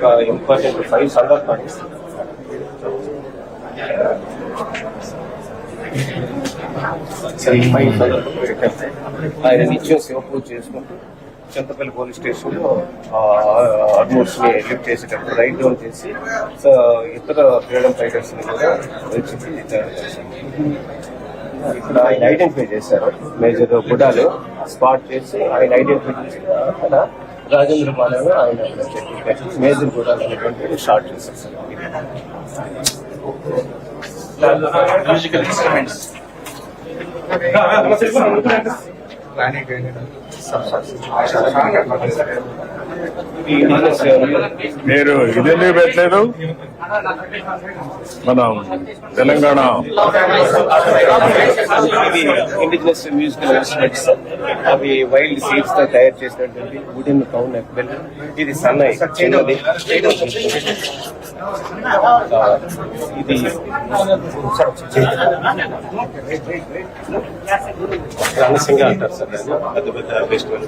ఒక important five సందర్భాన్ని five సందర్భాలు ఆయన నిత్యం శివ పూజ చేసుకుంటూ చింతపల్లి పోలీస్ స్టేషన్లో ఆల్మోస్ట్ని లిఫ్ట్ చేసేటప్పుడు రైట్ డౌన్ చేసి సో ఇతర ఫ్రీడమ్ ఫైటర్స్ని కూడా ఇక్కడ ఆయన ఐడెంటిఫై చేశారు. మేజర్ గుడాలు స్పాట్ చేసి ఆయన ఐడెంటిఫై చేసి అక్కడ రాజేంద్ర పాలెం ఆయన మేజర్ గుడాలు అనేటువంటి షార్ట్ చేశారు సార్ మ్యూజికల్ ఇన్స్ట్రుమెంట్స్ ఈ బిజినెస్ మీరు ఇదెందుకు పెట్టలేదు మనం తెలంగాణ. ఇండిజినస్ మ్యూజికల్ ఇన్స్ట్రుమెంట్స్ అవి వైల్డ్ సీడ్స్తో తయారు చేసినటువంటి వుడెన్ కౌన్ ఎక్బెల్ ఇది సన్నై చిన్నది. ఇది రణసింగ అంటారు సార్. పెద్ద పెద్ద ఫెస్టివల్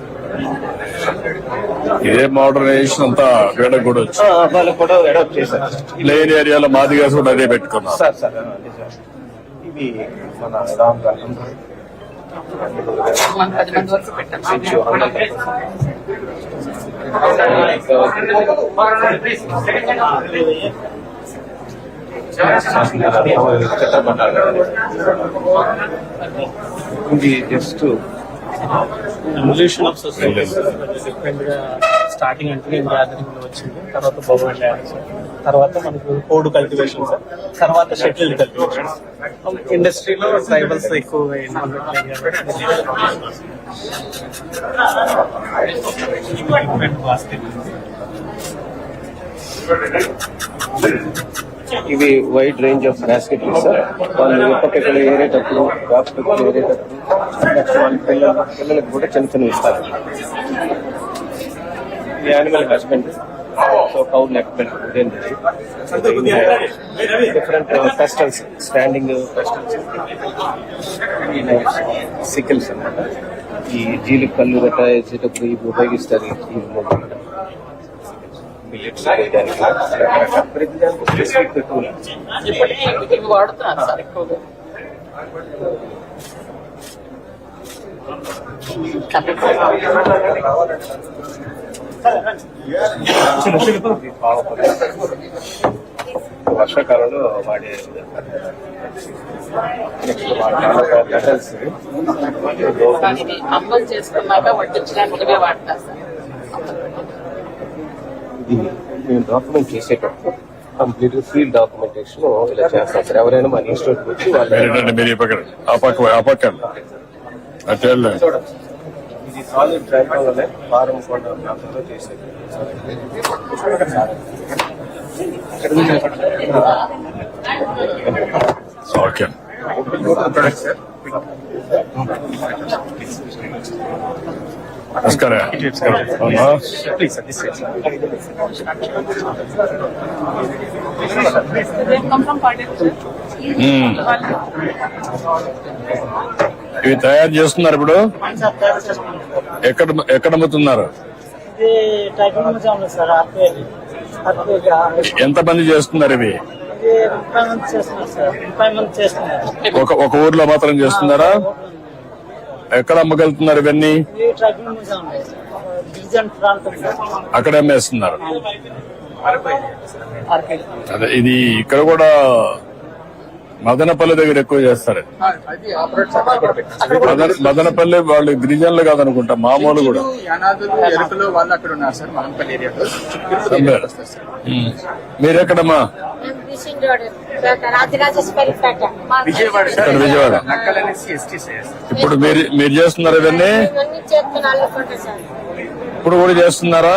ఇదే మోడర్నైజేషన్ అంతా వేడ కూడా వచ్చి వాళ్ళు కూడా అడాప్ట్ చేశారు ప్లేన్ ఏరియాలో మాదిగాస్ కూడా అదే పెట్టుకున్నారు. సార్ సార్ ఆ, నిజం. ఇవి మన రామ్ గారు. మనం పది మంది వరకు పెట్టాం. ఇది జస్ట్ ఆఫ్ సొసైటీ డిఫరెంట్గా స్టార్టింగ్ అంటే గ్యాదరింగ్లో వచ్చింది. తర్వాత బొమ్మలు డ్యాన్స్ తర్వాత మనకు కోడ్ కల్టివేషన్ సార్. తర్వాత షెటిల్ కల్టివేషన్ ఇండస్ట్రీలో ట్రైబల్స్ ఎక్కువగా ఇవి wide range of basket sir. వాళ్ళు ఎప్పటికెక్కడ ఏరేటప్పుడు బాస్కెట్ ఏరేటప్పుడు వాళ్ళ పిల్లలు పిల్లలకు కూడా చిన్న చిన్న ఇస్తారు. ఇది animal husband so cow neck belt different pestles standing pestles sickles అన్నమాట ఈ జీలి కళ్ళు గట్రా వేసేటప్పుడు ఇవి ఉపయోగిస్తారు ఈ మొబైల్ మిల్లెట్స్ ప్రతి దానికి స్పెసిఫిక్ టూల్ ఇప్పటికీ వాడుతున్నారు సార్ ఎక్కువగా వర్షాకాలంలో వాడే నెక్స్ట్ మెటల్స్ కానీ ఇవి అమ్మలు చేసుకున్నాక వడ్డించడానికి ఇవే వాడతారు సార్. ఇది మేము డాక్యుమెంట్ చేసేటప్పుడు కంప్లీట్ ఫీల్డ్ డాక్యుమెంటేషన్ ఇలా చేస్తాం సార్. ఎవరైనా మన ఇన్స్టిట్యూట్ వచ్చి వాళ్ళు మీరు ఆ పక్క ఆ పక్కన. అటు సాలిడ్ డ్రైవర్లోనే వారం కొండ ప్రాంతంలో చేసేది. ఓకే. నమస్కారం. ఇవి తయారు చేస్తున్నారు ఇప్పుడు? ఎక్కడ ఎక్కడ అమ్ముతున్నారు? ఎంత మంది చేస్తున్నారు ఇవి? ఒక ఒక ఊర్లో మాత్రం చేస్తున్నారా? ఎక్కడ అమ్మగలుగుతున్నారు ఇవన్నీ? అక్కడ అమ్మేస్తున్నారు. అదే ఇది ఇక్కడ కూడా మదనపల్లి దగ్గర ఎక్కువ చేస్తారు. మదన మదనపల్లి వాళ్ళు గిరిజనులు కాదనుకుంటా మామూలు కూడా. మీరెక్కడమ్మా? విజయవాడ. ఇక్కడ ఇప్పుడు మీరు మీరు చేస్తున్నారు ఇవన్నీ? ఇప్పుడు కూడా చేస్తున్నారా?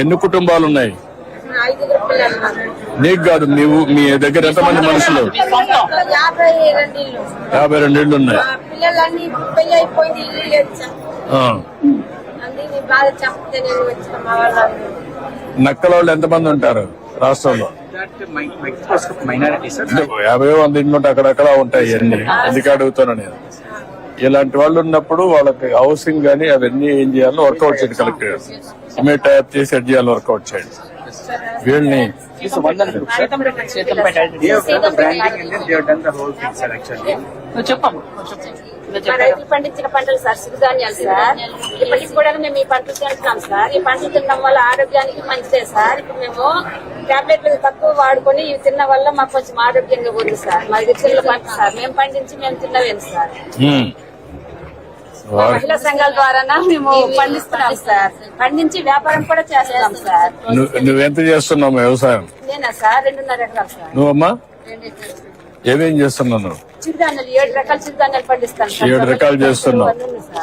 ఎన్ని కుటుంబాలు ఉన్నాయి? నీకు కాదు నీవు మీ దగ్గర ఎంతమంది మనుషులు? యాభై రెండు ఇళ్ళు ఉన్నాయి. ఆ. నక్కల వాళ్ళు ఎంతమంది ఉంటారు రాష్ట్రంలో? యాభై వంద ఇండ్లు అక్కడక్కడ ఉంటాయి అన్ని అందుకే అడుగుతాను నేను? ఇలాంటి వాళ్ళు ఉన్నప్పుడు వాళ్ళకి హౌసింగ్ గానీ అవన్నీ ఏం చేయాలో వర్కౌట్ చేయండి కలెక్టర్ ఇమీడియట్ టైప్ చేసి ఎడ్ చేయాలో వర్కౌట్ చేయండి. వీళ్ళని చెప్పమ్మా. పండించిన పంటలు సార్ సిరిధాన్యాలు సార్ ఇప్పటికి కూడా మేము ఈ పంటలు తింటున్నాం సార్ ఈ పంటలు తినడం వల్ల ఆరోగ్యానికి మంచిదే సార్ ఇప్పుడు మేము టాబ్లెట్లు తక్కువ వాడుకొని ఇవి తిన్న వల్ల మాకు కొంచెం ఆరోగ్యంగా ఉంది సార్ మా దగ్గర పంట సార్ మేము పండించి మేము తిన్నవేం సార్ మహిళా సంఘాల ద్వారా మేము పండిస్తున్నాం సార్. పండించి వ్యాపారం కూడా చేస్తున్నాం సార్. నువ్వు నువ్వెంత చేస్తున్నావు వ్యవసాయం? నేనా సార్? రెండున్నర ఎకరాలు సార్. నువ్వమ్మా? ఏమేం చేస్తున్నావు నువ్వు? చిరుధాన్యాలు ఏడు రకాల చిరుధాన్యాలు పండిస్తాను ఏడు రకాలు చేస్తున్నావు.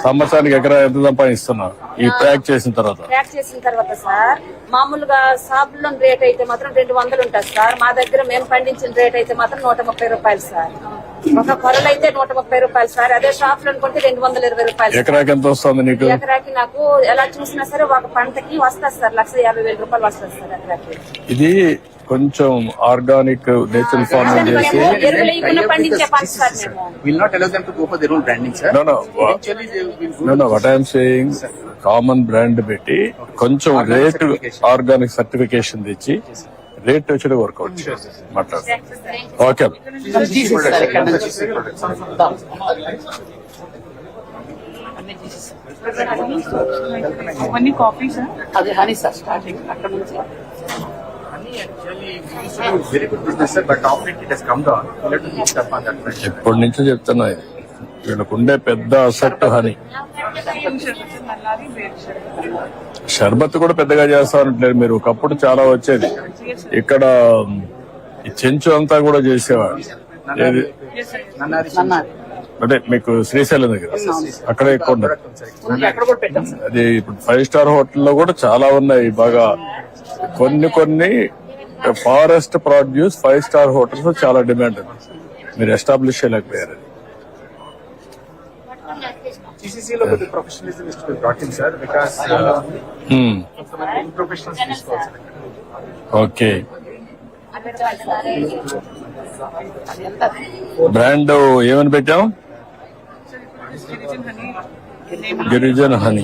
సంవత్సరానికి ఎకరా ఎంత సంపాదిస్తున్నావు? ఈ ప్యాక్ చేసిన తర్వాత. ప్యాక్ చేసిన తర్వాత సార్ మామూలుగా షాపుల్లో రేట్ అయితే మాత్రం రెండు వందలు ఉంటుంది సార్. మా దగ్గర మేము పండించిన రేట్ అయితే మాత్రం నూట ముప్పై రూపాయలు సార్. ఒక కొరలు అయితే నూట ముప్పై రూపాయలు సార్. అదే షాప్లో అనుకుంటే రెండు వందల ఇరవై రూపాయలు. ఎకరాకి ఎంత వస్తుంది నీకు? ఎకరాకి నాకు ఎలా చూసినా సరే ఒక పంటకి వస్తుంది సార్. లక్ష యాభై వేల రూపాయలు వస్తుంది సార్ ఎకరాకి. ఇది కొంచెం ఆర్గానిక్ నేచురల్ ఫార్మింగ్ చేసి what I'm saying common brand పెట్టి కొంచెం రేట్. ఆర్గానిక్ సర్టిఫికేషన్ తెచ్చి రేట్ వచ్చి వర్కౌట్ మాట్లాడు ఓకే అది హనీ సార్ స్టార్టింగ్ అక్కడ నుంచి. ఎప్పటి నుంచో చెప్తున్నా ఇది. వీళ్ళకు ఉండే పెద్ద అసెట్ హని షర్బత్ కూడా పెద్దగా చేస్తారంటలేదు మీరు ఒకప్పుడు చాలా వచ్చేది. ఇక్కడ ఈ చెంచు అంతా కూడా చేసేవాడు అంటే మీకు శ్రీశైలం దగ్గర. అక్కడ ఎక్కువ ఉండదు. అది ఇప్పుడు ఫైవ్ స్టార్ హోటల్లో కూడా చాలా ఉన్నాయి. బాగా కొన్ని కొన్ని forest produce five star hotels చాలా డిమాండ్. ఉంది మీరు ఎస్టాబ్లిష్ చేయలేకపోయారు. లో the professionalism is to be brought in, sir, because uh, హ్మ్. కొంతమంది professionals తీసుకోవాలి, sir. ఓకే అది ఎంత బ్రాండ్ ఏమని పెట్టాం Girijan honey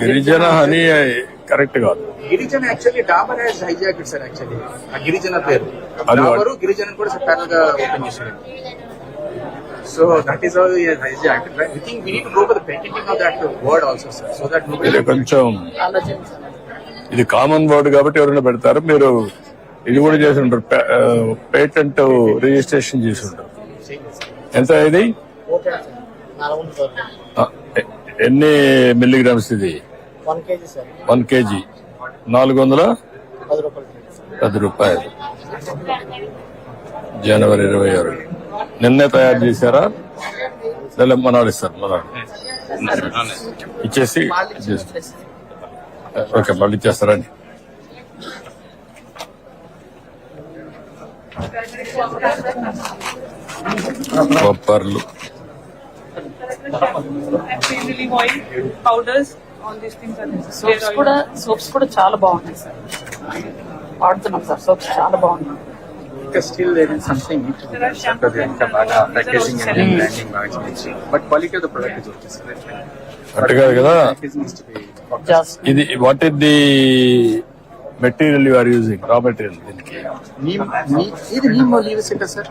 Girijan honey correct కాదు. Girijan actually Dabur has hijack sir actually. ఆ గిరిజన పేరు. డాబరు గిరిజన కూడా ప్యారల్గా ఓపెన్ చేశాడు. So that is how hijack I think we need to go for the patenting of that word also sir so that ఇది కొంచెం ఇది కామన్ వర్డ్ కాబట్టి ఎవరైనా పెడతారు. మీరు ఇది కూడా చేసి ఉంటారు పేటెంట్ రిజిస్ట్రేషన్ చేసి ఉంటారు ఎంత ఇది? ఎన్ని మిల్లీగ్రామ్స్ ఇది? వన్ కేజీ నాలుగు వందల పది రూపాయలు జనవరి ఇరవై ఆరు. నిన్నే తయారు చేశారా? లేదా మనాడు ఇస్తారు మనాడు ఇచ్చేసి ఓకే మళ్ళీ ఇచ్చేస్తారండి బొప్పర్లు powders all these things are soaps కూడా సోప్స్ కూడా చాలా బాగున్నాయి సార్. వాడుతున్నాం సార్ సోప్స్ చాలా బాగున్నాయి. ఇంకా స్టిల్ దేర్ ఇస్ సంథింగ్ ఇంకా బాగా ప్యాకేజింగ్ అండ్ బ్రాండింగ్ బాగా చేయించి but quality of the product is okay sir కాదు కదా. ఇది what is the material you are using raw material దీనికి? నీమ్ ఇది నీమ్ లీవ్స్ ఏంటా sir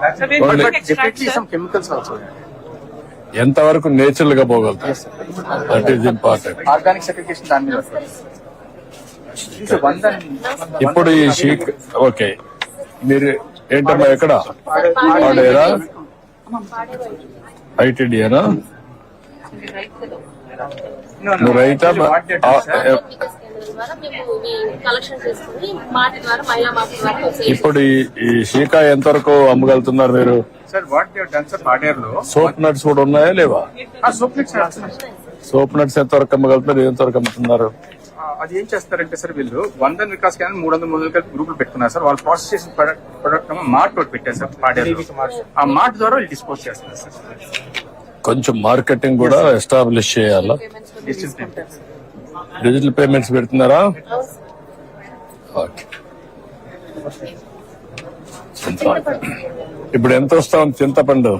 definitely some chemicals also ఎంత వరకు నేచురల్గా పోగలుగుతారు that is important organic certification దాని మీద వన్ దాని ఇప్పుడు ఈ షీక్ ఓకే. మీరు ఏంటమ్మా ఎక్కడ? పాడేరా? ఐటీడీనా నువ్వు రైతా? ద్వారా మేము ఈ కలెక్షన్ చేసుకుని మాటి ద్వారా మహిళా మాటి ద్వారా సేల్ ఇప్పుడు ఈ షీకా ఎంత వరకు అమ్మగలుగుతున్నారు మీరు? Sir what done soap nuts కూడా ఉన్నాయా లేవా? సోప్ సోప్ నట్స్ ఎంత వరకు అమ్మగలుగుతున్నారు? ఎంత వరకు అమ్ముతున్నారు? అది ఏం చేస్తారంటే సార్ వీళ్ళు వందన్ వికాస్ కానీ మూడు వందల మూడు కలిపి గ్రూపులు పెట్టుకున్నారు సార్. వాళ్ళు ప్రాసెస్ చేసిన ప్రొడక్ట్ ప్రొడక్ట్ మార్ట్ ఒకటి పెట్టారు సార్ పాడేరు ఆ మార్ట్ ద్వారా వాళ్ళు డిస్పోజ్ చేస్తారు సార్. కొంచెం మార్కెటింగ్ కూడా ఎస్టాబ్లిష్ చేయాలా? డిజిటల్ పేమెంట్స్ పెడుతున్నారా? ఇప్పుడు ఎంత వస్తా ఉంది చింతపండు?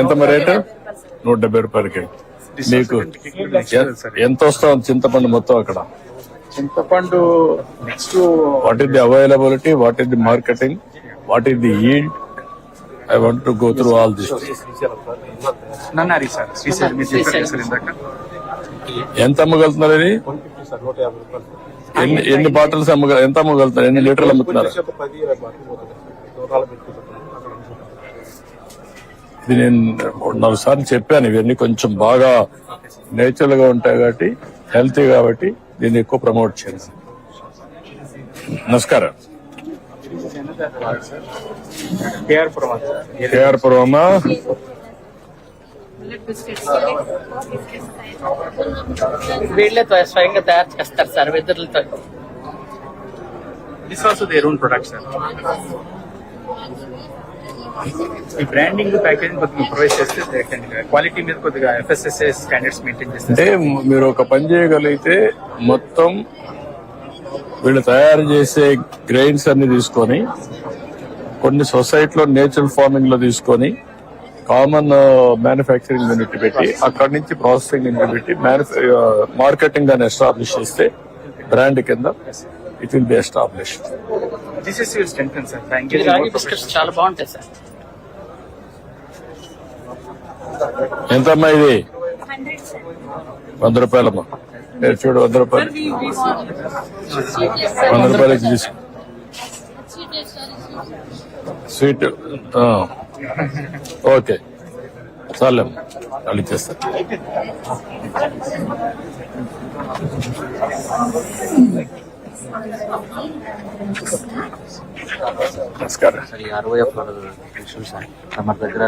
ఎంత మరి రేటు? నూట డెబ్బై రూపాయలకి మీకు ఎంత వస్తా ఉంది చింతపండు మొత్తం అక్కడ? చింతపండు what is the availability what is the marketing what is the yield I want to go through all this నన్నారి sir Srisailam మీరు చెప్పారు సార్. ఇందాక. ఎంత అమ్మగలుగుతున్నారు ఇది? ఎన్ని ఎన్ని బాటిల్స్ అమ్మగ ఎంత అమ్మగలుగుతున్నారు? ఎన్ని లీటర్లు అమ్ముతున్నారు? ఇది నేను మూడు నాలుగు సార్లు చెప్పాను ఇవన్నీ కొంచెం బాగా నేచురల్గా ఉంటాయి కాబట్టి హెల్తీ కాబట్టి దీన్ని ఎక్కువ ప్రమోట్ చేయండి నమస్కారం. కేఆర్ పురమా వీళ్ళే త్వ- స్వయంగా తయారు చేస్తారు sir వెదురులతో. This also their own product sir ఈ బ్రాండింగ్ ప్యాకేజింగ్ కొద్దిగా ప్రొవైడ్ చేస్తే క్వాలిటీ మీద కొద్దిగా ఎఫ్ఎస్ఎస్ఐ స్టాండర్డ్స్ మెయింటైన్ చేస్తే అంటే మీరు ఒక పని చేయగలిగితే మొత్తం వీళ్ళు తయారు చేసే గ్రెయిన్స్ అన్ని తీసుకొని కొన్ని సొసైటీలో నేచురల్ ఫార్మింగ్లో తీసుకొని కామన్ మ్యానుఫ్యాక్చరింగ్ యూనిట్ పెట్టి అక్కడి నుంచి ప్రాసెసింగ్ యూనిట్ పెట్టి మార్కెటింగ్ అని ఎస్టాబ్లిష్ చేస్తే బ్రాండ్ కింద ఇట్ విల్ బి ఎస్టాబ్లిష్ చాలా బాగుంటాయి సార్ ఎంతమ్మా ఇది? వంద రూపాయలమ్మా. చూడు వంద రూపాయలు. వంద రూపాయలకి తీసుకో. స్వీట్. ఓకే. చాలేం వాళ్ళు ఇచ్చేస్తారు నమస్కారం. తమ దగ్గర